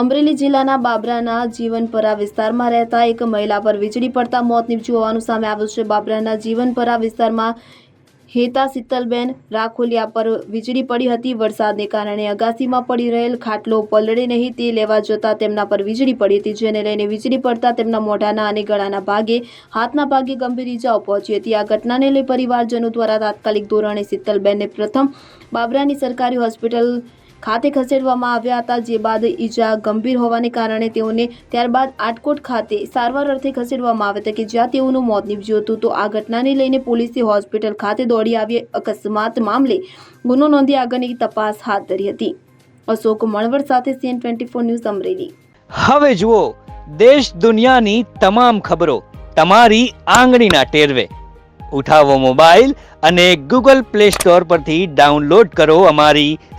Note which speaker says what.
Speaker 1: અમરેલી જિલ્લાના બાબરાના જીવનપરા વિસ્તારમાં રહેતા એક મહિલા પર વીજળી પડતા મોત નીપજ્યું હોવાનું સામે આવ્યું છે. બાબરાના જીવનપરા વિસ્તારમાં હેતા શીતલબેન રાખોલિયા પર વીજળી પડી હતી. વરસાદને કારણે અગાસીમાં પડી રહેલ ખાટલો પલળે નહીં તે લેવા જતા તેમના પર વીજળી પડી હતી, જેને લઈને વીજળી પડતા તેમના મોઢાના અને ગળાના ભાગે, હાથના ભાગે ગંભીર ઇજાઓ પહોંચી હતી. આ ઘટનાને લઈ પરિવારજનો દ્વારા તાત્કાલિક ધોરણે શીતલબેનને પ્રથમ બાબરાની સરકારી હોસ્પિટલ ખાતે ખસેડવામાં આવ્યા હતા, જે બાદ ઈજા ગંભીર હોવાને કારણે તેઓને ત્યારબાદ આટકોટ ખાતે સારવાર અર્થે ખસેડવામાં આવ્યા હતા કે જ્યાં તેઓનું મોત નીપજ્યું હતું. તો આ ઘટનાને લઈને પોલીસે હોસ્પિટલ ખાતે દોડી આવી. અકસ્માત મામલે ગુનો નોંધી આગળની તપાસ હાથ ધરી હતી. અશોક મણવર સાથે CN twenty four news Amreli.
Speaker 2: હવે જુઓ, દેશ દુનિયાની તમામ ખબરો તમારી આંગળીના ટેરવે. ઉઠાવો મોબાઈલ અને ગૂગલ પ્લે સ્ટોર પરથી ડાઉનલોડ કરો અમારી